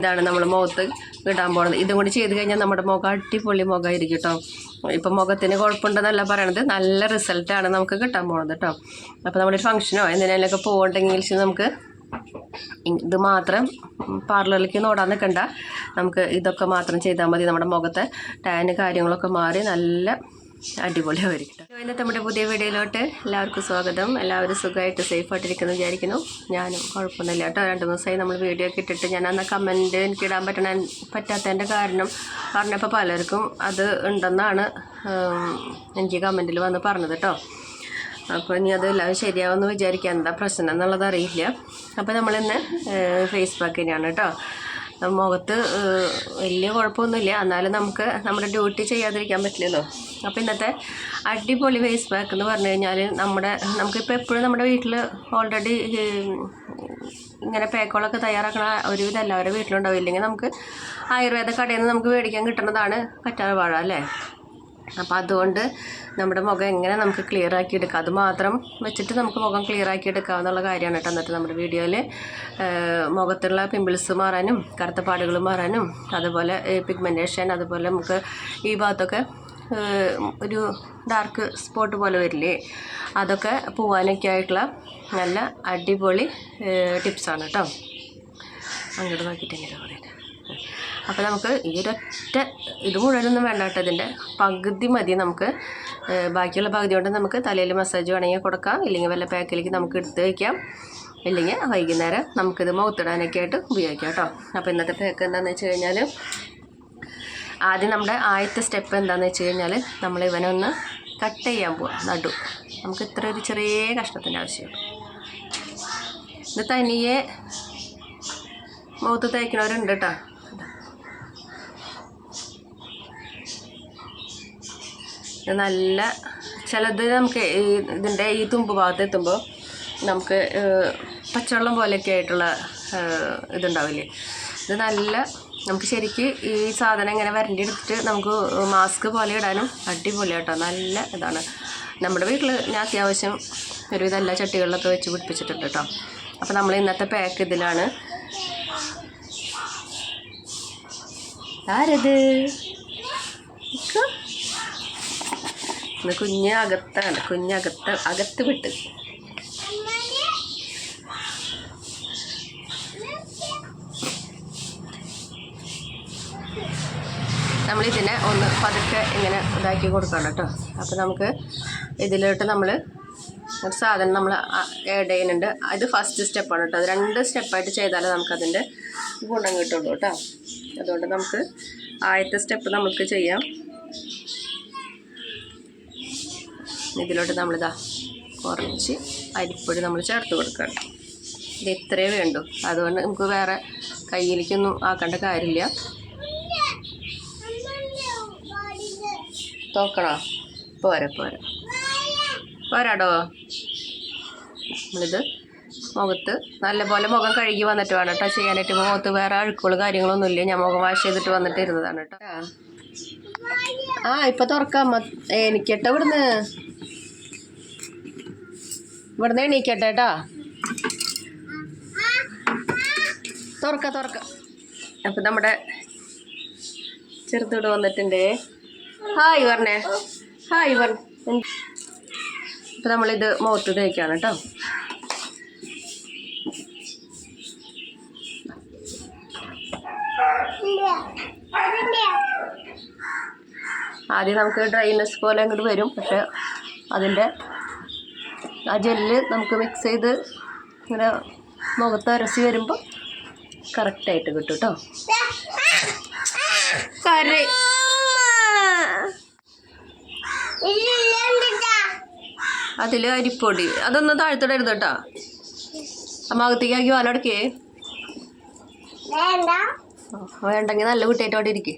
ഇതാണ് നമ്മൾ മുഖത്ത് ഇടാൻ പോകുന്നത് ഇതും കൂടി ചെയ്ത് കഴിഞ്ഞാൽ നമ്മുടെ മുഖം അടിപൊളി മുഖമായിരിക്കും കേട്ടോ ഇപ്പം മുഖത്തിന് കുഴപ്പമുണ്ടെന്നല്ല പറയണത്. നല്ല റിസൾട്ടാണ് നമുക്ക് കിട്ടാൻ പോകുന്നത് കേട്ടോ അപ്പോൾ നമ്മളൊരു ഫംഗ്ഷനോ എന്തിനൊക്കെ പോകണ്ടെങ്കിൽ നമുക്ക് ഇത് മാത്രം പാർലറിലേക്ക് നോടാൻ നിൽക്കണ്ട നമുക്ക് ഇതൊക്കെ മാത്രം ചെയ്താൽ മതി. നമ്മുടെ മുഖത്തെ ടാന് കാര്യങ്ങളൊക്കെ മാറി നല്ല അടിപൊളിയായിരിക്കും കേട്ടോ. ഇന്നത്തെ നമ്മുടെ പുതിയ വീഡിയോയിലോട്ട് എല്ലാവർക്കും സ്വാഗതം. എല്ലാവരും സുഖമായിട്ട് സേഫായിട്ടിരിക്കുന്നു വിചാരിക്കുന്നു. ഞാനും കുഴപ്പമൊന്നുമില്ല കേട്ടോ. രണ്ട് ദിവസമായി നമ്മൾ വീഡിയോ ഒക്കെ ഇട്ടിട്ട് ഞാൻ അന്ന് കമന്റ് എനിക്ക് ഇടാൻ പറ്റണ പറ്റാത്തതിന്റെ കാരണം പറഞ്ഞപ്പോൾ പലർക്കും അത് ഉണ്ടെന്നാണ് എനിക്ക് കമന്റിൽ വന്ന് പറഞ്ഞത് കേട്ടോ. അപ്പോൾ ഇനി അതെല്ലാം ശരിയാവുമെന്ന് വിചാരിക്കുക എന്താ പ്രശ്നം എന്നുള്ളത് അറിയില്ല. അപ്പോൾ നമ്മളിന്ന് ഫേസ് പാക്ക് തന്നെയാണ് കേട്ടോ. മുഖത്ത് വലിയ കുഴപ്പമൊന്നുമില്ല. എന്നാലും നമുക്ക് നമ്മുടെ ഡ്യൂട്ടി ചെയ്യാതിരിക്കാൻ പറ്റില്ലല്ലോ. അപ്പോൾ ഇന്നത്തെ അടിപൊളി ഫേസ് പാക്ക് എന്ന് പറഞ്ഞു കഴിഞ്ഞാൽ നമ്മുടെ നമുക്കിപ്പോൾ എപ്പോഴും നമ്മുടെ വീട്ടിൽ ഓൾറെഡി ഇങ്ങനെ പേക്കുകളൊക്കെ തയ്യാറാക്കണ ഒരുവിധം എല്ലാവരുടെ വീട്ടിലുണ്ടാവും. ഇല്ലെങ്കിൽ നമുക്ക് ആയുർവേദ കടയിൽ നിന്ന് നമുക്ക് മേടിക്കാൻ കിട്ടുന്നതാണ് കറ്റാർ വാഴ അല്ലേ? അപ്പോൾ അതുകൊണ്ട് നമ്മുടെ മുഖം എങ്ങനെ നമുക്ക് ക്ലിയർ ആക്കി എടുക്കാം? അത് മാത്രം വെച്ചിട്ട് നമുക്ക് മുഖം ക്ലിയർ ആക്കി എടുക്കാവുന്നുള്ള കാര്യമാണ് കേട്ടോ എന്നിട്ട് നമ്മുടെ വീഡിയോയിൽ മുഖത്തുള്ള പിമ്പിൾസ് മാറാനും കറുത്ത പാടുകൾ മാറാനും അതുപോലെ പിഗ്മെന്റേഷൻ അതുപോലെ നമുക്ക് ഈ ഭാഗത്തൊക്കെ ഒരു ഡാർക്ക് സ്പോട്ട് പോലെ വരില്ലേ? അതൊക്കെ പോവാനൊക്കെ ആയിട്ടുള്ള നല്ല അടിപൊളി ടിപ്സാണ് കേട്ടോ. അങ്ങോട്ട് നോക്കിയിട്ട് എങ്ങനെ പറയുന്നത് അപ്പോൾ നമുക്ക് ഈ ഒരൊറ്റ ഇത് മുഴുവനൊന്നും വേണ്ട കേട്ടോ ഇതിന്റെ പകുതി മതി നമുക്ക്. ബാക്കിയുള്ള പകുതി കൊണ്ട് നമുക്ക് തലയിൽ മസാജ് വേണമെങ്കിൽ കൊടുക്കാം. ഇല്ലെങ്കിൽ വല്ല പാക്കിലേക്ക് നമുക്ക് എടുത്ത് വയ്ക്കാം ഇല്ലെങ്കിൽ വൈകുന്നേരം നമുക്കിത് മുഖത്തിടാനൊക്കെ ആയിട്ട് ഉപയോഗിക്കാം കേട്ടോ. അപ്പോൾ ഇന്നത്തെ പാക്ക് എന്താണെന്ന് വെച്ച് കഴിഞ്ഞാൽ ആദ്യം നമ്മുടെ ആദ്യത്തെ സ്റ്റെപ്പ് എന്താണെന്ന് വെച്ച് കഴിഞ്ഞാൽ നമ്മൾ ഇവനെ ഒന്ന് കട്ട് ചെയ്യാൻ പോവാം. നടു. നമുക്ക് ഇത്ര ഒരു ചെറിയ കഷ്ണത്തിന്റെ ആവശ്യമുള്ളൂ. ഇത് തനിയെ മുഖത്ത് തേക്കണവരുണ്ട് കേട്ടോ ഇത് നല്ല ചിലത് നമുക്ക് ഇതിന്റെ ഈ തുമ്പ് ഭാഗത്ത് എത്തുമ്പോൾ നമുക്ക് പച്ചവെള്ളം പോലെയൊക്കെ ആയിട്ടുള്ള ഇതുണ്ടാവില്ലേ? ഇത് നല്ല നമുക്ക് ശരിക്ക് ഈ സാധനം ഇങ്ങനെ വരണ്ടി എടുത്തിട്ട് നമുക്ക് മാസ്ക് പോലെ ഇടാനും അടിപൊളി കേട്ടോ. നല്ല ഇതാണ്. നമ്മുടെ വീട്ടിൽ ഞാൻ അത്യാവശ്യം ഒരുവിധം എല്ലാ ചട്ടികളിലൊക്കെ വെച്ച് പിടിപ്പിച്ചിട്ടുണ്ട് കേട്ടോ. അപ്പോൾ നമ്മൾ ഇന്നത്തെ പാക്ക് ഇതിലാണ്. ആരത്. ഇന്ന് കുഞ്ഞ് അകത്താണ് കുഞ്ഞ് അകത്ത് അകത്ത് വിട്ട്. നമ്മളിതിനെ ഒന്ന് പതുക്കെ ഇങ്ങനെ ഇതാക്കി കൊടുക്കണം കേട്ടോ. അപ്പോൾ നമുക്ക് ഇതിലോട്ട് നമ്മൾ ഒരു സാധനം നമ്മൾ ആഡ് ചെയ്യുന്നുണ്ട്. അത് ഫസ്റ്റ് സ്റ്റെപ്പാണ് കേട്ടോ. അത് രണ്ട് സ്റ്റെപ്പായിട്ട് ചെയ്താലേ നമുക്കതിന്റെ ഗുണം കിട്ടുള്ളൂ കേട്ടോ. അതുകൊണ്ട് നമുക്ക് ആദ്യത്തെ സ്റ്റെപ്പ് നമുക്ക് ചെയ്യാം. ഇതിലോട്ട് നമ്മളിതാ കുറച്ച് അരിപ്പൊടി നമ്മൾ ചേർത്ത് കൊടുക്കണം ഇത് ഇത്രയേ വേണ്ടൂ. അതുകൊണ്ട് നമുക്ക് വേറെ കയ്യിലേക്കൊന്നും ആക്കേണ്ട കാര്യമില്ല. തോക്കണോ? പോരെ പോരെ. പോരാടോ. നമ്മളിത് മുഖത്ത് നല്ലപോലെ മുഖം കഴുകി വന്നിട്ട് വേണം കേട്ടോ ചെയ്യാനായിട്ട്. മുഖത്ത് വേറെ അഴുക്കുകൾ കാര്യങ്ങളൊന്നും ഇല്ല ഞാൻ മുഖം വാഷ് ചെയ്തിട്ട് വന്നിട്ട് ഇരുന്നതാണ് കേട്ടോ. ആ ഇപ്പൊ തുറക്കാം. എനിക്കട്ടെ ഇവിടുന്ന്. ഇവിടുന്ന് എണീക്കട്ടെ കേട്ടോ. തുറക്ക തുറക്ക. അപ്പം നമ്മുടെ ചെറുതോട് വന്നിട്ടുണ്ട്. ഹായ് പറഞ്ഞേ ഹായ് പറഞ്ഞ അപ്പം നമ്മളിത് മുഖത്ത് തേക്കാണ് കേട്ടോ. ആദ്യം നമുക്ക് ഡ്രൈനസ് പോലെ അങ്ങോട്ട് വരും പക്ഷെ അതിന്റെ ആ ജെല്ല് നമുക്ക് മിക്സ് ചെയ്ത് ഇങ്ങനെ മുഖത്ത് അരസി വരുമ്പോൾ കറക്റ്റായിട്ട് കിട്ടും കേട്ടോ കറി. അതിൽ അരിപ്പൊടി. അതൊന്നും താഴ്ത്തിടരുത് കേട്ടോ അമ്മ അകത്തേക്കാക്കി വാലടക്കേ വേണ്ടെങ്കിൽ നല്ല കുട്ടിയായിട്ട് അവിടെ ഇരിക്കേ.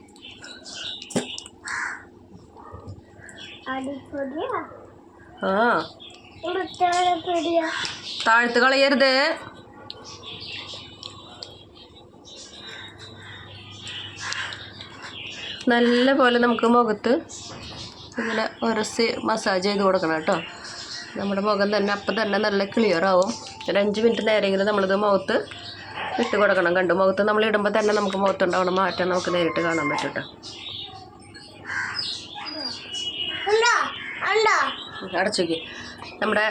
ആ. താഴ്ത്ത് കളയരുത്. നല്ല പോലെ നമുക്ക് മുഖത്ത് ഇങ്ങനെ ഉരച്ച് മസാജ് ചെയ്ത് കൊടുക്കണം കേട്ടോ. നമ്മുടെ മുഖം തന്നെ അപ്പം തന്നെ നല്ല ക്ലിയർ ആവും. ഒരു അഞ്ച് മിനിറ്റ് നേരെങ്കിലും നമ്മളിത് മുഖത്ത് ഇട്ട് കൊടുക്കണം. കണ്ടു? മുഖത്ത് നമ്മൾ ഇടുമ്പോൾ തന്നെ നമുക്ക് മുഖത്തുണ്ടാവണം മാറ്റം നമുക്ക് നേരിട്ട് കാണാൻ പറ്റും കേട്ടോ. അടച്ചോക്കി. നമ്മുടെ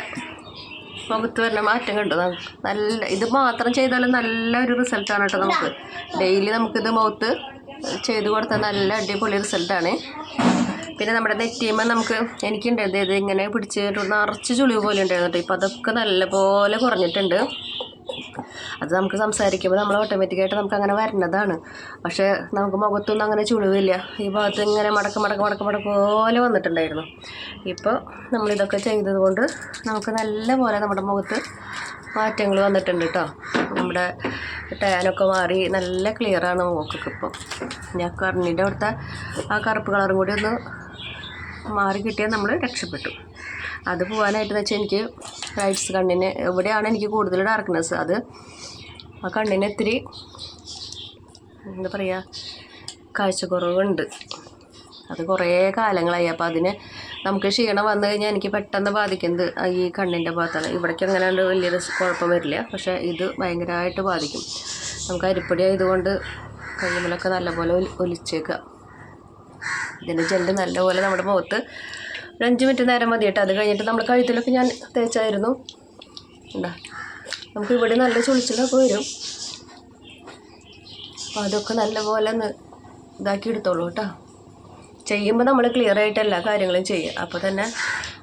മുഖത്ത് വരുന്ന മാറ്റം കണ്ടു? നമുക്ക് നല്ല ഇത് മാത്രം ചെയ്താലും നല്ലൊരു റിസൾട്ടാണ് കേട്ടോ നമുക്ക്. ഡെയിലി നമുക്കിത് മുഖത്ത് ചെയ്ത് കൊടുത്താൽ നല്ല അടിപൊളി റിസൾട്ടാണ് പിന്നെ നമ്മുടെ നെറ്റിയുമ്പോൾ നമുക്ക് എനിക്കുണ്ടായത് ഇത് ഇങ്ങനെ പിടിച്ചിട്ട് നിറച്ച് ചുളിവ് പോലെ ഉണ്ടായിരുന്നു കേട്ടോ. ഇപ്പം അതൊക്കെ നല്ലപോലെ കുറഞ്ഞിട്ടുണ്ട്. അത് നമുക്ക് സംസാരിക്കുമ്പോൾ നമ്മൾ ഓട്ടോമാറ്റിക്കായിട്ട് നമുക്ക് അങ്ങനെ വരുന്നതാണ് പക്ഷേ നമുക്ക് മുഖത്തൊന്നും അങ്ങനെ ചുളിവില്ല. ഈ ഭാഗത്ത് ഇങ്ങനെ മടക്ക് മടക്ക് മടക്ക് മടക്ക് പോലെ വന്നിട്ടുണ്ടായിരുന്നു. ഇപ്പോൾ നമ്മളിതൊക്കെ ചെയ്തത് കൊണ്ട് നമുക്ക് നല്ല പോലെ നമ്മുടെ മുഖത്ത് മാറ്റങ്ങൾ വന്നിട്ടുണ്ട് കേട്ടോ നമ്മുടെ ടാനൊക്കെ മാറി നല്ല ക്ലിയറാണ് മുഖക്കൊക്കെ ഇപ്പോൾ ഞാൻ കണ്ണിന്റെ അവിടുത്തെ ആ കറുപ്പ് കളറും കൂടി ഒന്ന് മാറി കിട്ടിയാൽ നമ്മൾ രക്ഷപ്പെട്ടു. അത് പോകാനായിട്ട് വെച്ചാൽ എനിക്ക് റൈറ്റ്സ് കണ്ണിന് എവിടെയാണ് എനിക്ക് കൂടുതൽ ഡാർക്ക്നെസ് അത് ആ കണ്ണിന് ഇത്തിരി എന്താ പറയുക കാഴ്ചക്കുറവുണ്ട്. അത് കുറേ കാലങ്ങളായി. അപ്പോൾ അതിന് നമുക്ക് ക്ഷീണം വന്നു കഴിഞ്ഞാൽ എനിക്ക് പെട്ടെന്ന് ബാധിക്കുന്നത് ഈ കണ്ണിന്റെ ഭാഗത്താണ്. ഇവിടേക്ക് അങ്ങനെ ഉണ്ട് വലിയ റിസ് കുഴപ്പം വരില്ല. പക്ഷേ ഇത് ഭയങ്കരമായിട്ട് ബാധിക്കും. നമുക്ക് അരിപ്പൊടി ആയതുകൊണ്ട് കഴിയുമ്പോഴൊക്കെ നല്ലപോലെ ഒലി ഒലിച്ചേക്കുക ഇതിന്റെ ജെല്ല് നല്ലപോലെ നമ്മുടെ മുഖത്ത് ഒരു അഞ്ച് മിനിറ്റ് നേരം മതി കേട്ടോ അത് കഴിഞ്ഞിട്ട് നമ്മൾ കഴുത്തിലൊക്കെ ഞാൻ തേച്ചായിരുന്നു. ഉണ്ടാ നമുക്ക് ഇവിടെ നല്ല ചുളിച്ചിലൊക്കെ വരും. അപ്പോൾ അതൊക്കെ നല്ലപോലെ ഒന്ന് ഇതാക്കി എടുത്തോളൂ കേട്ടോ. ചെയ്യുമ്പോൾ നമ്മൾ ക്ലിയർ ആയിട്ട് എല്ലാ കാര്യങ്ങളും ചെയ്യുക അപ്പോൾ തന്നെ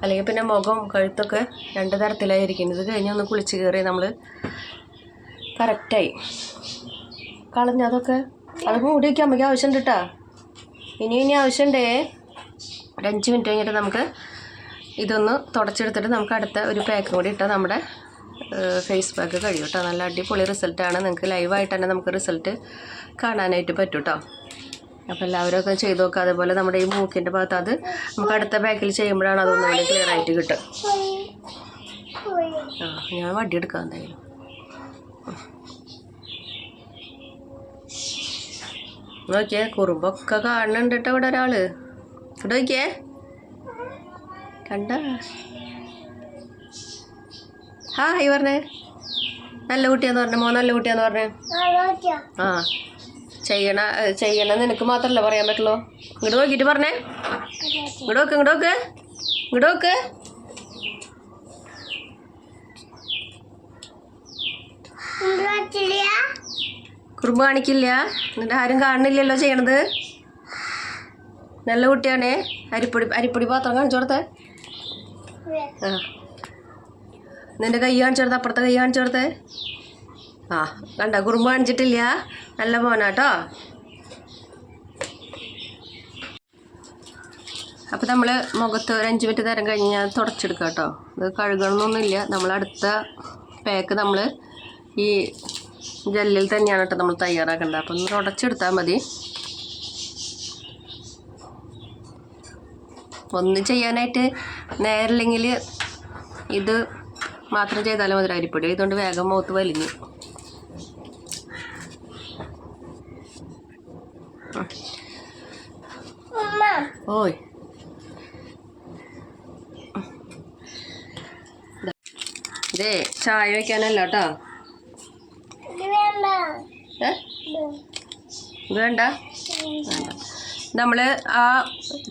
അല്ലെങ്കിൽ പിന്നെ മുഖം കഴുത്തൊക്കെ രണ്ട് തരത്തിലായിരിക്കും. ഇത് കഴിഞ്ഞ് ഒന്ന് കുളിച്ച് കയറി നമ്മൾ കറക്റ്റായി കളഞ്ഞ അതൊക്കെ അതൊക്കെ മൂടി വയ്ക്കാൻ നമുക്ക് ആവശ്യമുണ്ട് കേട്ടോ ഇനി ഇനി ആവശ്യമുണ്ടേ ഒരു അഞ്ച് മിനിറ്റ് കഴിഞ്ഞിട്ട് നമുക്ക് ഇതൊന്ന് തുടച്ചെടുത്തിട്ട് നമുക്ക് അടുത്ത ഒരു പാക്കും കൂടി ഇട്ടാൽ നമ്മുടെ ഫേസ് പാക്ക് കഴിയും കേട്ടോ നല്ല അടിപൊളി റിസൾട്ടാണ്. നിങ്ങൾക്ക് ലൈവായിട്ട് തന്നെ നമുക്ക് റിസൾട്ട് കാണാനായിട്ട് പറ്റും കേട്ടോ അപ്പോൾ എല്ലാവരും ഒക്കെ ചെയ്ത് നോക്കുക അതുപോലെ നമ്മുടെ ഈ മൂക്കിന്റെ ഭാഗത്ത് അത് നമുക്ക് അടുത്ത ബാക്കിൽ ചെയ്യുമ്പോഴാണ് അതൊന്നുകൂടി ക്ലിയർ ആയിട്ട് കിട്ടുക. ആ ഞാൻ വടി എടുക്കാം എന്തായാലും. നോക്കിയേ കുറുമ്പൊക്കെ കാണുന്നുണ്ട് കേട്ടോ ഇവിടെ ഒരാൾ. ഇവിടെ നോക്കിയേ. കണ്ട? ഹായ് പറഞ്ഞേ. നല്ല കുട്ടിയാന്ന് പറഞ്ഞേ മോൻ നല്ല കുട്ടിയാന്ന് പറഞ്ഞേ. ആ ചെയ്യണ ചെയ്യണ നിനക്ക് മാത്രമല്ല പറയാൻ പറ്റുള്ളൂ. ഇങ്ങോട്ട് നോക്കിയിട്ട് പറഞ്ഞേ. ഇങ്ങോട്ട് നോക്ക് ഇങ്ങോട്ട് നോക്ക്. ഇങ്ങോട്ട് നോക്ക്. കുറുമ്പ് കാണിക്കില്ല. എന്നിട്ട് ആരും കാണുന്നില്ലല്ലോ ചെയ്യണത്. നല്ല കുട്ടിയാണേ. അരിപ്പൊടി അരിപ്പൊടി പാത്രം കാണിച്ചു കൊടുത്തേ. ആ. നിന്റെ കൈ കാണിച്ചു കൊടുത്തേ അപ്പുറത്തെ കൈ കാണിച്ചു കൊടുത്തേ ആ കണ്ട കുറുമ്പ് കാണിച്ചിട്ടില്ല. നല്ല മോനാട്ടോ. അപ്പോൾ നമ്മൾ മുഖത്ത് ഒരു അഞ്ച് മിനിറ്റ് നേരം കഴിഞ്ഞ് ഞാൻ തുടച്ചെടുക്കാം കേട്ടോ. ഇത് കഴുകണമെന്നൊന്നുമില്ല നമ്മൾ അടുത്ത പാക്ക് നമ്മൾ ഈ ജെല്ലിൽ തന്നെയാണ് കേട്ടോ നമ്മൾ തയ്യാറാക്കേണ്ടത്. അപ്പം തുടച്ചെടുത്താൽ മതി. ഒന്ന് ചെയ്യാനായിട്ട് നേരില്ലെങ്കിൽ ഇത് മാത്രം ചെയ്താലും മതി അരിപ്പൊടി ഇതുകൊണ്ട് വേഗം മൂത്ത് വലിഞ്ഞു. ഓയ്. ഇതേ ചായ വയ്ക്കാനല്ല കേട്ടോ ഇത് വേണ്ട. വേണ്ട. നമ്മൾ ആ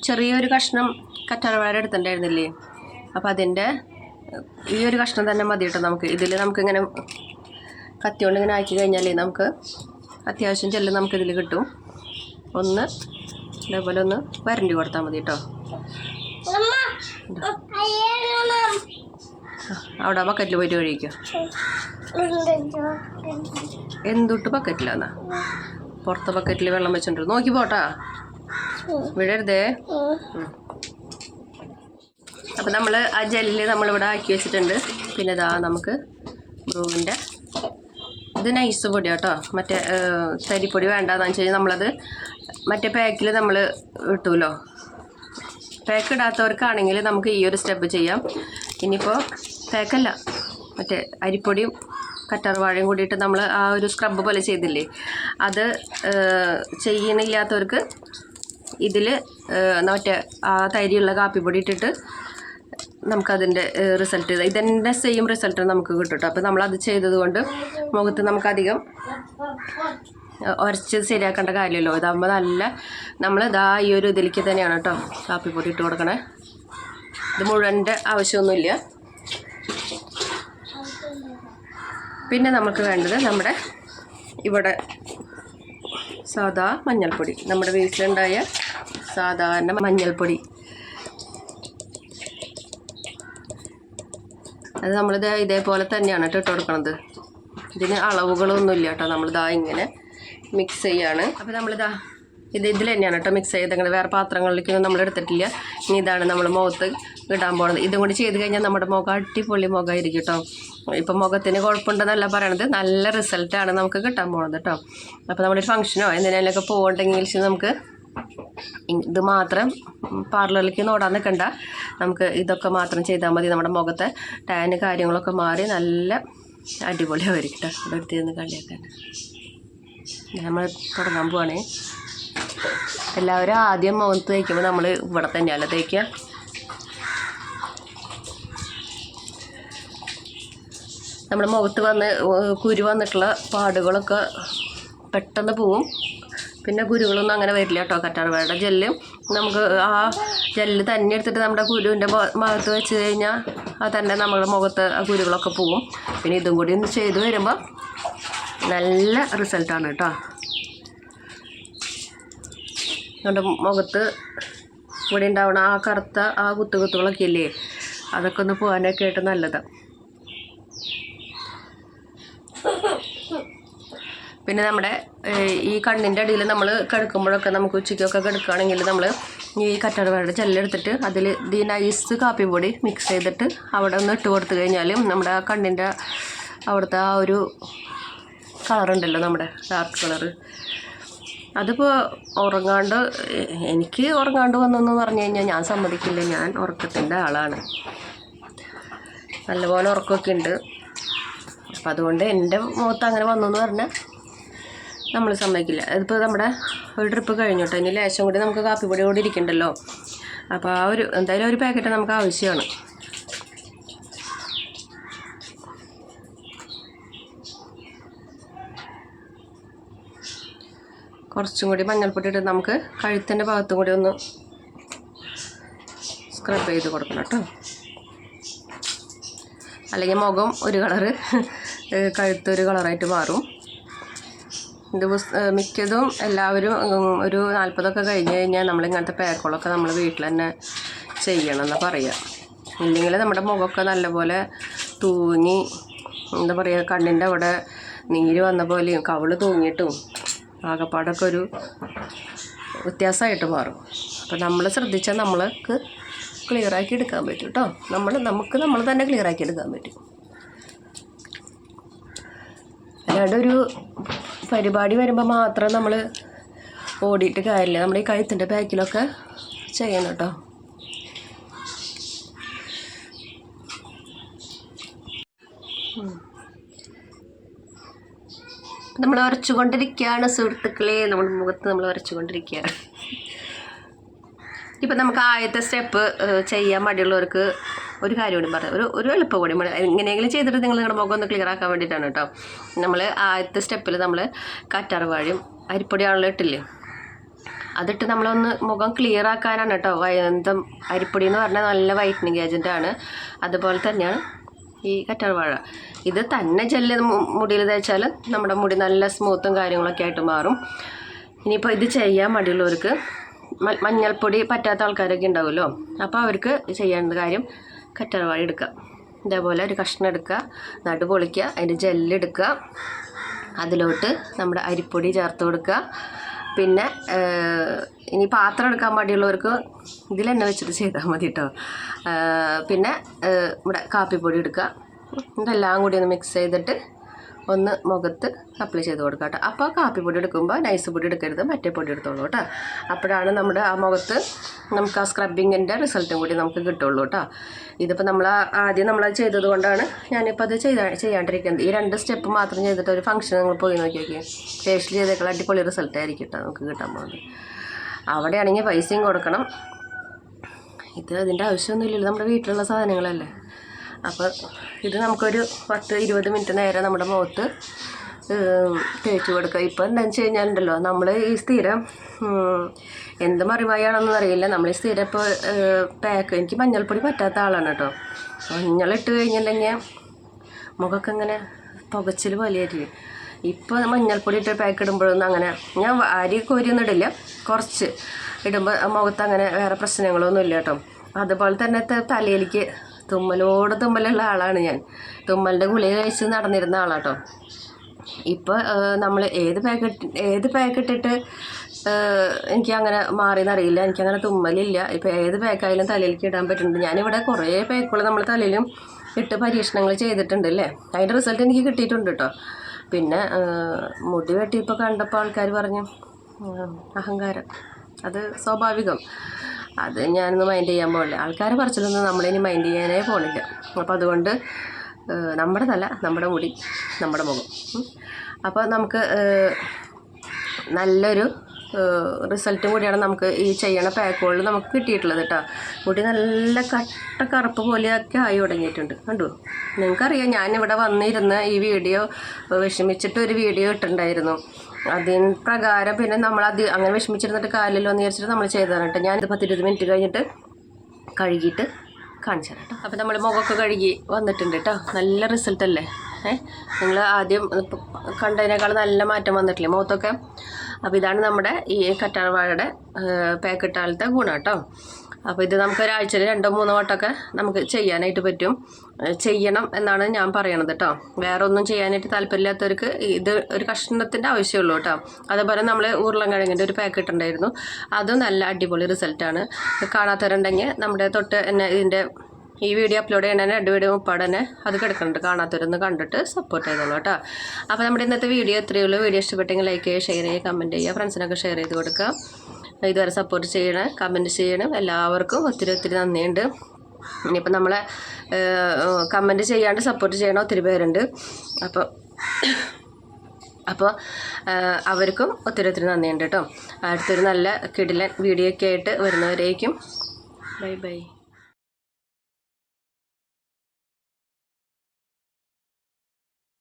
ചെറിയൊരു കഷ്ണം കറ്റാർവാഴ എടുത്തിട്ടുണ്ടായിരുന്നില്ലേ? അപ്പം അതിന്റെ ഈ ഒരു കഷ്ണം തന്നെ മതി കേട്ടോ നമുക്ക്. ഇതിൽ നമുക്കിങ്ങനെ കത്തിയോണ്ട് ഇങ്ങനെ ആക്കി കഴിഞ്ഞാലേ നമുക്ക് അത്യാവശ്യം ചെല്ല് നമുക്കിതിൽ കിട്ടും. ഒന്ന് ഇതേപോലെ ഒന്ന് വരണ്ടി കൊടുത്താൽ മതി കേട്ടോ. അവിടെ ബക്കറ്റിൽ പോയിട്ട് കഴിക്കോ? എന്തൊട്ട് ബക്കറ്റിലാന്നാ പുറത്തെ ബക്കറ്റിൽ വെള്ളം വെച്ചിട്ടുണ്ട് നോക്കി പോട്ടാ. വിടരുതേ. അപ്പം നമ്മൾ ആ ജെല്ല് നമ്മളിവിടെ ആക്കി വെച്ചിട്ടുണ്ട്. പിന്നെ ഇതാ നമുക്ക് ബ്രൂവിന്റെ ഇത് നൈസ് പൊടി കേട്ടോ. മറ്റേ തരിപ്പൊടി വേണ്ടാന്ന് വെച്ച് കഴിഞ്ഞാൽ നമ്മളത് മറ്റേ പാക്കിൽ നമ്മൾ ഇട്ടുമല്ലോ പാക്ക് ഇടാത്തവർക്കാണെങ്കിൽ നമുക്ക് ഈ ഒരു സ്റ്റെപ്പ് ചെയ്യാം. ഇനിയിപ്പോൾ പാക്കല്ല മറ്റേ അരിപ്പൊടിയും കറ്റാർവാഴയും കൂടിയിട്ട് നമ്മൾ ആ ഒരു സ്ക്രബ് പോലെ ചെയ്തില്ലേ? അത് ചെയ്യണില്ലാത്തവർക്ക് ഇതിൽ മറ്റേ ആ തരിയുള്ള കാപ്പിപ്പൊടി ഇട്ടിട്ട് നമുക്കതിന്റെ റിസൾട്ട് ഇതിന്റെ സെയിം റിസൾട്ട് നമുക്ക് കിട്ടും അപ്പോൾ നമ്മളത് ചെയ്തത് കൊണ്ട് മുഖത്ത് നമുക്കധികം ഉരച്ച് ശരിയാക്കേണ്ട കാര്യമല്ലോ. ഇതാകുമ്പോൾ നല്ല നമ്മൾ ഇതാ ഈ ഒരു ഇതിലേക്ക് തന്നെയാണ് കേട്ടോ കാപ്പിപ്പൊടി ഇട്ട് കൊടുക്കണേ. ഇത് മുഴുവന്റെ ആവശ്യമൊന്നുമില്ല. പിന്നെ നമുക്ക് വേണ്ടത് നമ്മുടെ ഇവിടെ സാധാ മഞ്ഞൾപ്പൊടി. നമ്മുടെ വീട്ടിലുണ്ടായ സാധാരണ മഞ്ഞൾപ്പൊടി. അത് നമ്മളിത് ഇതേപോലെ തന്നെയാണ് ഇട്ട് കൊടുക്കണത് ഇതിന് അളവുകളൊന്നുമില്ല കേട്ടോ. നമ്മളിതാ ഇങ്ങനെ മിക്സ് ചെയ്യാണ്. അപ്പോൾ നമ്മളിതാ ഇത് ഇതിൽ തന്നെയാണ് കേട്ടോ മിക്സ് ചെയ്ത് അങ്ങനെ വേറെ പാത്രങ്ങളിലേക്കൊന്നും നമ്മൾ എടുത്തിട്ടില്ല. ഇനി ഇതാണ് നമ്മൾ മുഖത്ത് ഇടാൻ പോകുന്നത് ഇതും കൂടി ചെയ്ത് കഴിഞ്ഞാൽ നമ്മുടെ മുഖം അടിപൊളി മുഖമായിരിക്കും കേട്ടോ. ഇപ്പം മുഖത്തിന് കുഴപ്പമുണ്ടെന്നല്ല പറയണത്. നല്ല റിസൾട്ടാണ് നമുക്ക് കിട്ടാൻ പോകുന്നത് കേട്ടോ. അപ്പോൾ നമ്മളൊരു ഫംഗ്ഷനോ എന്തിനേലൊക്കെ പോകണ്ടെങ്കിൽ നമുക്ക് ഇത് മാത്രം പാർലറിലേക്ക് നോടാൻ നിൽക്കണ്ട. നമുക്ക് ഇതൊക്കെ മാത്രം ചെയ്താൽ മതി. നമ്മുടെ മുഖത്തെ ടാന് കാര്യങ്ങളൊക്കെ മാറി നല്ല അടിപൊളിയാവും കേട്ടോ അടുത്ത് നിന്ന് കളിയാക്കാൻ. നമ്മൾ തുടങ്ങാൻ പോവാണേ. എല്ലാവരും ആദ്യം മുഖത്ത് തേക്കുമ്പോൾ നമ്മൾ ഇവിടെ തന്നെയല്ല തേക്കുക. നമ്മുടെ മുഖത്ത് വന്ന് കുരു വന്നിട്ടുള്ള പാടുകളൊക്കെ പെട്ടെന്ന് പോവും. പിന്നെ കുരുകളൊന്നും അങ്ങനെ വരില്ല കേട്ടോ കറ്റാർവാഴയുടെ ജെല്ല്. നമുക്ക് ആ ജെല്ല് തന്നെ എടുത്തിട്ട് നമ്മുടെ കുരുവിന്റെ ഭാഗത്ത് വെച്ച് കഴിഞ്ഞാൽ അത് തന്നെ നമ്മുടെ മുഖത്ത് ആ കുരുകളൊക്കെ പോവും. പിന്നെ ഇതും കൂടി ഒന്ന് ചെയ്ത് വരുമ്പോൾ നല്ല റിസൾട്ടാണ് കേട്ടോ. നമ്മുടെ മുഖത്ത് ഇവിടെ ഉണ്ടാവണ ആ കറുത്ത ആ കുത്തുകുത്തുകളൊക്കെ ഇല്ലേ അതൊക്കെ ഒന്ന് പോകാനൊക്കെ ആയിട്ട് നല്ലതാണ് പിന്നെ നമ്മുടെ ഈ കണ്ണിന്റെ അടിയിൽ നമ്മൾ കിടക്കുമ്പോഴൊക്കെ നമുക്ക് ഉച്ചയ്ക്കൊക്കെ കിടക്കുകയാണെങ്കിൽ നമ്മൾ ഈ കറ്റാർവാഴയുടെ ചെല്ലെടുത്തിട്ട് അതിൽ ഈ നൈസ് കാപ്പി പൊടി മിക്സ് ചെയ്തിട്ട് അവിടെ ഒന്ന് ഇട്ട് കൊടുത്തു കഴിഞ്ഞാൽ നമ്മുടെ ആ കണ്ണിന്റെ അവിടുത്തെ ആ ഒരു കളറുണ്ടല്ലോ നമ്മുടെ ഡാർക്ക് കളറ് അതിപ്പോൾ ഉറങ്ങാണ്ട് എനിക്ക് ഉറങ്ങാണ്ട് വന്നെന്ന് പറഞ്ഞു കഴിഞ്ഞാൽ ഞാൻ സമ്മതിക്കില്ല. ഞാൻ ഉറക്കത്തിന്റെ ആളാണ്. നല്ലപോലെ ഉറക്കമൊക്കെ ഉണ്ട്. അപ്പം അതുകൊണ്ട് എന്റെ മുഖത്ത് അങ്ങനെ വന്നു എന്ന് പറഞ്ഞാൽ നമ്മൾ സമ്മതിക്കില്ല. അതിപ്പോൾ നമ്മുടെ ഒരു ട്രിപ്പ് കഴിഞ്ഞു കേട്ടോ ഇനി ലേശം കൂടി നമുക്ക് കാപ്പിപ്പൊടി കൂടി ഇരിക്കണ്ടല്ലോ. അപ്പോൾ ആ ഒരു എന്തായാലും ഒരു പാക്കറ്റ് നമുക്ക് ആവശ്യമാണ് കുറച്ചും കൂടി മഞ്ഞൾപ്പൊടി ഇട്ട് നമുക്ക് കഴുത്തിന്റെ ഭാഗത്തും കൂടി ഒന്ന് സ്ക്രബ് ചെയ്ത് കൊടുക്കണം കേട്ടോ. അല്ലെങ്കിൽ മുഖം ഒരു കളറ് കഴുത്ത് ഒരു കളറായിട്ട് മാറും. പുസ്- മിക്കതും എല്ലാവരും ഒരു നാൽപ്പതൊക്കെ കഴിഞ്ഞ് കഴിഞ്ഞാൽ നമ്മളിങ്ങനത്തെ പാക്കുകളൊക്കെ നമ്മൾ വീട്ടിൽ തന്നെ ചെയ്യണം എന്ന് പറയുക ഇല്ലെങ്കിൽ നമ്മുടെ മുഖമൊക്കെ നല്ലപോലെ തൂങ്ങി എന്താ പറയുക കണ്ണിന്റെ അവിടെ നീര് വന്ന പോലെയും കവിൾ തൂങ്ങിയിട്ടും ആകപ്പാടൊക്കെ ഒരു വ്യത്യാസമായിട്ട് മാറും. അപ്പം നമ്മൾ ശ്രദ്ധിച്ചാൽ നമ്മൾക്ക് ക്ലിയറാക്കി എടുക്കാൻ പറ്റും കേട്ടോ നമ്മൾ നമുക്ക് നമ്മൾ തന്നെ ക്ലിയറാക്കി എടുക്കാൻ പറ്റും. അല്ലാണ്ട് ഒരു പരിപാടി വരുമ്പോൾ മാത്രം നമ്മൾ ഓടിയിട്ട് കാര്യമില്ല. നമ്മുടെ ഈ കഴുത്തിന്റെ ബാക്കിലൊക്കെ ചെയ്യണം കേട്ടോ നമ്മൾ ഉരച്ചുകൊണ്ടിരിക്കുകയാണ് സുഹൃത്തുക്കളെ. നമ്മുടെ മുഖത്ത് നമ്മൾ ഉരച്ചുകൊണ്ടിരിക്കുകയാണ് ഇപ്പം നമുക്ക് ആദ്യത്തെ സ്റ്റെപ്പ് ചെയ്യാൻ മടിയുള്ളവർക്ക് ഒരു കാര്യം കൂടി പറഞ്ഞു. ഒരു ഒരു എളുപ്പം കൂടി. എങ്ങനെയെങ്കിലും ചെയ്തിട്ട് നിങ്ങൾ നിങ്ങളുടെ മുഖം ഒന്ന് ക്ലിയർ ആക്കാൻ വേണ്ടിയിട്ടാണ് കേട്ടോ. നമ്മൾ ആദ്യത്തെ സ്റ്റെപ്പിൽ നമ്മൾ കറ്റാർവാഴയും അരിപ്പൊടിയാണല്ലോ ഇട്ടില്ലേ? അതിട്ട് നമ്മളൊന്ന് മുഖം ക്ലിയർ ആക്കാനാണ് കേട്ടോ. എന്താ അരിപ്പൊടി എന്ന് പറഞ്ഞാൽ നല്ല വൈറ്റനിങ് ഏജന്റ് ആണ്. അതുപോലെ തന്നെയാണ് ഈ കറ്റാർവാഴ ഇത് തന്നെ ജെല്ല് മുടിയിൽ തേച്ചാൽ നമ്മുടെ മുടി നല്ല സ്മൂത്തും കാര്യങ്ങളൊക്കെ ആയിട്ട് മാറും. ഇനിയിപ്പോൾ ഇത് ചെയ്യാൻ മടിയുള്ളവർക്ക് മഞ്ഞൾപ്പൊടി പറ്റാത്ത ആൾക്കാരൊക്കെ ഉണ്ടാവുമല്ലോ. അപ്പോൾ അവർക്ക് ചെയ്യേണ്ട കാര്യം കറ്റാർവാഴ എടുക്കുക. ഇതേപോലെ ഒരു കഷ്ണം എടുക്കുക. നടു പൊളിക്കുക. അതിന്റെ ജെല്ലെടുക്കുക അതിലോട്ട് നമ്മുടെ അരിപ്പൊടി ചേർത്ത് കൊടുക്കുക. പിന്നെ ഇനി പാത്രം എടുക്കാൻ മടിയുള്ളവർക്ക് ഇതിൽ തന്നെ വെച്ചിട്ട് ചെയ്താൽ മതി കേട്ടോ. പിന്നെ നമ്മുടെ കാപ്പിപ്പൊടി എടുക്കുക. ഇതെല്ലാം കൂടി ഒന്ന് മിക്സ് ചെയ്തിട്ട് ഒന്ന് മുഖത്ത് അപ്ലൈ ചെയ്ത് കൊടുക്കുക കേട്ടോ. അപ്പോൾ കാപ്പിപ്പൊടി എടുക്കുമ്പോൾ നൈസ് പൊടി എടുക്കരുത്. മറ്റേ പൊടി എടുത്തോളൂ കേട്ടോ. അപ്പോഴാണ് നമ്മുടെ ആ മുഖത്ത് നമുക്ക് ആ സ്ക്രബിങ്ങിന്റെ റിസൾട്ടും കൂടി നമുക്ക് കിട്ടുള്ളൂ കേട്ടോ. ഇതിപ്പോൾ നമ്മൾ ആദ്യം നമ്മളത് ചെയ്തത് കൊണ്ടാണ് ഞാനിപ്പോൾ അത് ചെയ്ത ചെയ്യാണ്ടിരിക്കുന്നത്. ഈ രണ്ട് സ്റ്റെപ്പ് മാത്രം ചെയ്തിട്ട് ഒരു ഫംഗ്ഷൻ നിങ്ങൾ പോയി നോക്കി ഫേഷ്യൽ ചെയ്തേക്കാൾ അടിപൊളി റിസൾട്ട് ആയിരിക്കും കേട്ടോ നമുക്ക് കിട്ടാൻ പോകുന്നത്. അവിടെയാണെങ്കിൽ പൈസയും കൊടുക്കണം. ഇത് അതിന്റെ ആവശ്യമൊന്നുമില്ലല്ലോ. നമ്മുടെ വീട്ടിലുള്ള സാധനങ്ങളല്ലേ? അപ്പോൾ ഇത് നമുക്കൊരു പത്ത് ഇരുപത് മിനിറ്റ് നേരം നമ്മുടെ മുഖത്ത് തേച്ച് കൊടുക്കുക ഇപ്പോൾ എന്താണെന്ന് വെച്ച് കഴിഞ്ഞാലുണ്ടല്ലോ നമ്മൾ ഈ സ്ഥിരം എന്ത് മറിവായാണെന്നൊന്നും അറിയില്ല. നമ്മൾ സ്ഥിരം ഇപ്പോൾ പാക്ക് എനിക്ക് മഞ്ഞൾപ്പൊടി പറ്റാത്ത ആളാണ് കേട്ടോ. മഞ്ഞളിട്ട് കഴിഞ്ഞിട്ടുണ്ടെങ്കിൽ മുഖമൊക്കെ ഇങ്ങനെ പുകച്ചിൽ പോലെയായിരിക്കും ഇപ്പോൾ മഞ്ഞൾപ്പൊടി ഇട്ട് പാക്ക് ഇടുമ്പോഴൊന്നും അങ്ങനെ ഞാൻ അരി കോരിയൊന്നും ഇടില്ല. കുറച്ച് ഇടുമ്പോൾ മുഖത്ത് അങ്ങനെ വേറെ പ്രശ്നങ്ങളൊന്നും ഇല്ല കേട്ടോ. അതുപോലെ തന്നെ തലയിലേക്ക് തുമ്മലോട് തുമ്മലുള്ള ആളാണ് ഞാൻ. തുമ്മലിന്റെ ഗുളിക കഴിച്ച് നടന്നിരുന്ന ആളാട്ടോ ഇപ്പോൾ നമ്മൾ ഏത് പാക്കറ്റ് ഏത് പാക്കറ്റിട്ട് എനിക്ക് അങ്ങനെ മാറിയെന്നറിയില്ല. എനിക്കങ്ങനെ തുമ്മലില്ല. ഇപ്പോൾ ഏത് പാക്കായാലും തലയിലേക്ക് ഇടാൻ പറ്റുന്നുണ്ട്. ഞാനിവിടെ കുറേ പാക്കുകൾ നമ്മൾ തലയിലും ഇട്ട് പരീക്ഷണങ്ങൾ ചെയ്തിട്ടുണ്ട് അല്ലേ? അതിന്റെ റിസൾട്ട് എനിക്ക് കിട്ടിയിട്ടുണ്ട് കേട്ടോ പിന്നെ മുടി വെട്ടിയപ്പോൾ കണ്ടപ്പോൾ ആൾക്കാർ പറഞ്ഞു അഹങ്കാരം. അത് സ്വാഭാവികം. അത് ഞാനൊന്ന് മൈൻഡ് ചെയ്യാൻ പോകില്ല ആൾക്കാർ പറച്ചിലൊന്നും നമ്മളിനി മൈൻഡ് ചെയ്യാനേ പോണില്ല. അപ്പോൾ അതുകൊണ്ട് നമ്മുടെ തല നമ്മുടെ മുടി നമ്മുടെ മുഖം. അപ്പോൾ നമുക്ക് നല്ലൊരു റിസൾട്ടും കൂടിയാണ് നമുക്ക് ഈ ചെയ്യണ പാക്കുകളിൽ നമുക്ക് കിട്ടിയിട്ടുള്ളത് കേട്ടോ മുടി നല്ല കട്ട കറുപ്പ് പോലെയൊക്കെ ആയി തുടങ്ങിയിട്ടുണ്ട്. കണ്ടു? നിങ്ങൾക്കറിയാം ഞാനിവിടെ വന്നിരുന്ന് ഈ വീഡിയോ വിഷമിച്ചിട്ട് ഒരു വീഡിയോ ഇട്ടിട്ടുണ്ടായിരുന്നു. അതിന് പ്രകാരം പിന്നെ നമ്മൾ അത് അങ്ങനെ വിഷമിച്ചിരുന്നിട്ട് കാലിലോ എന്ന് വിചാരിച്ചിട്ട് നമ്മൾ ചെയ്തതാണ് കേട്ടോ ഞാനിത് പത്തിരുപത് മിനിറ്റ് കഴിഞ്ഞിട്ട് കഴുകിയിട്ട് കാണിച്ചു തരാം കേട്ടോ അപ്പോൾ നമ്മൾ മുഖമൊക്കെ കഴുകി വന്നിട്ടുണ്ട് കേട്ടോ നല്ല റിസൾട്ടല്ലേ ഏഹ് നിങ്ങൾ ആദ്യം കണ്ടതിനേക്കാൾ നല്ല മാറ്റം വന്നിട്ടില്ലേ മുഖത്തൊക്കെ? അപ്പോൾ ഇതാണ് നമ്മുടെ ഈ കറ്റാർവാഴയുടെ പാക്കിട്ടാലത്തെ ഗുണം കേട്ടോ. അപ്പോൾ ഇത് നമുക്ക് ഒരാഴ്ചയിൽ രണ്ടോ മൂന്നോ വട്ടമൊക്കെ നമുക്ക് ചെയ്യാനായിട്ട് പറ്റും. ചെയ്യണം എന്നാണ് ഞാൻ പറയണത് കേട്ടോ. വേറെ ഒന്നും ചെയ്യാനായിട്ട് താല്പര്യമില്ലാത്തവർക്ക് ഇത് ഒരു കഷ്ണത്തിന്റെ ആവശ്യമുള്ളൂ കേട്ടോ. അതേപോലെ നമ്മൾ ഉരുളൻകിഴങ്ങിന്റെ ഒരു പാക്കറ്റ് ഉണ്ടായിരുന്നു. അതും നല്ല അടിപൊളി റിസൾട്ടാണ് കാണാത്തവരുണ്ടെങ്കിൽ നമ്മുടെ തൊട്ട് എന്നെ ഇതിന്റെ ഈ വീഡിയോ അപ്ലോഡ് ചെയ്യണേ രണ്ട് വീഡിയോ പാടനെ അത് കിടക്കുന്നുണ്ട്. കാണാത്തവരൊന്ന് കണ്ടിട്ട് സപ്പോർട്ട് ചെയ്തോളൂ കേട്ടോ. അപ്പോൾ നമ്മുടെ ഇന്നത്തെ വീഡിയോ ഇത്രയേ ഉള്ളൂ. വീഡിയോ ഇഷ്ടപ്പെട്ടെങ്കിൽ ലൈക്ക് ചെയ്യുക ഷെയർ ചെയ്യുക കമന്റ് ചെയ്യുക ഫ്രണ്ട്സിനൊക്കെ ഷെയർ ചെയ്ത് കൊടുക്കുക. ഇതുവരെ സപ്പോർട്ട് ചെയ്യണം കമന്റ് ചെയ്യണം. എല്ലാവർക്കും ഒത്തിരി ഒത്തിരി നന്ദിയുണ്ട്. ഇനിയിപ്പോൾ നമ്മളെ കമന്റ് ചെയ്യാണ്ട് സപ്പോർട്ട് ചെയ്യണ ഒത്തിരി പേരുണ്ട്. അപ്പോൾ അപ്പോൾ അവർക്കും ഒത്തിരി ഒത്തിരി നന്ദിയുണ്ട് കേട്ടോ. അടുത്തൊരു നല്ല കിടിലൻ വീഡിയോ ഒക്കെ ആയിട്ട് വരുന്നവരേക്കും. Bye bye.